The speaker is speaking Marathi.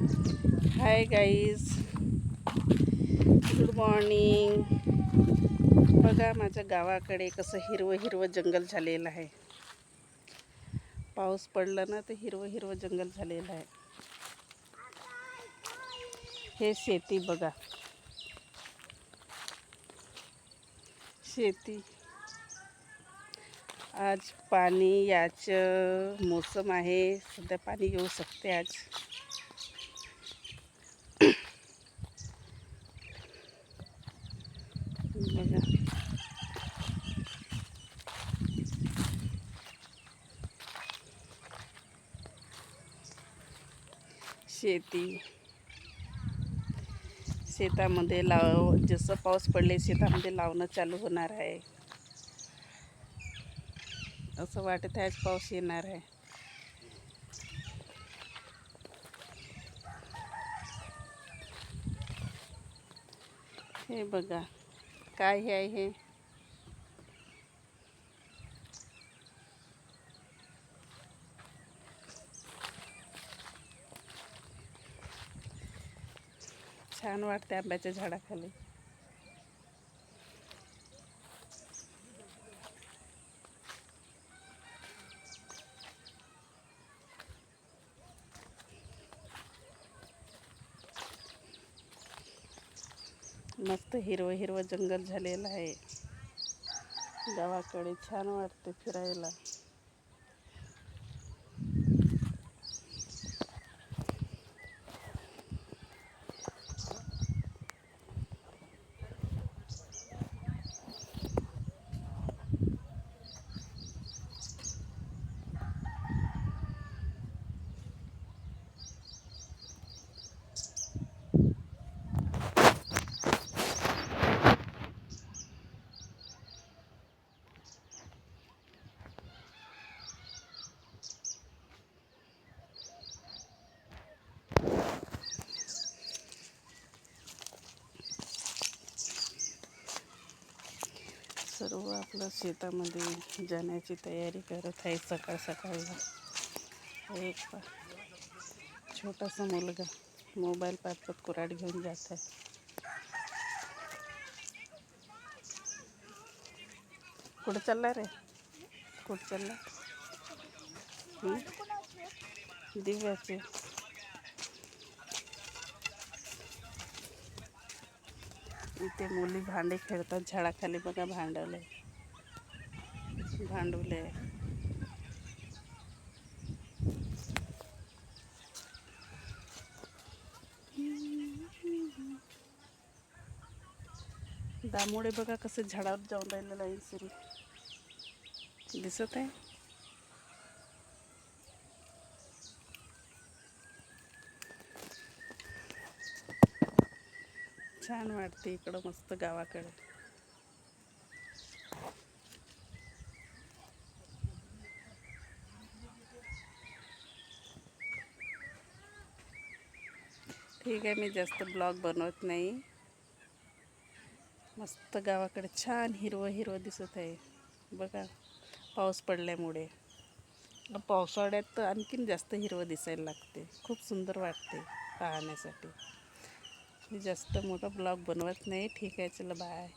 हाय गाईज गुड मॉर्निंग बघा माझ्या गावाकडे कसं हिरवं हिरवं जंगल झालेलं आहे. पाऊस पडला ना तर हिरवं हिरवं जंगल झालेलं आहे. हे शेती बघा. शेती. आज पाणी याचं मोसम आहे. सध्या पाणी येऊ शकते आज. शेती. शेतामध्ये लाव जसं पाऊस पडले शेतामध्ये लावणं चालू होणार आहे. असं वाटत आहे आज पाऊस येणार आहे. हे बघा काय हे आहे हे. छान वाटते आंब्याच्या झाडाखाली. मस्त हिरवं हिरवं जंगल झालेलं आहे. गावाकडे छान वाटते फिरायला. सर्व आपलं शेतामध्ये जाण्याची तयारी करत आहे सकाळ सकाळला एक पा छोटासा मुलगा मोबाईल पाठवत कुराड घेऊन जात आहे. कुठं चालला रे? कुठं चालला? दिव्याचे. इथे मुली भांडे खेळतात झाडाखाली बघा भांडवले. भांडवले. दामोडे बघा कसे झाडावर जाऊन राहिलेलं आहे सरी दिसत आहे? छान वाटते इकडं मस्त गावाकडे. ठीक आहे मी जास्त ब्लॉग बनवत नाही. मस्त गावाकडे छान हिरवं हिरवं दिसत आहे. बघा पाऊस पडल्यामुळे. पावसाळ्यात तर आणखीन जास्त हिरवं दिसायला लागते. खूप सुंदर वाटते पाहण्यासाठी. जास्त मोठा ब्लॉग बनवत नाही. ठीक आहे चला बाय.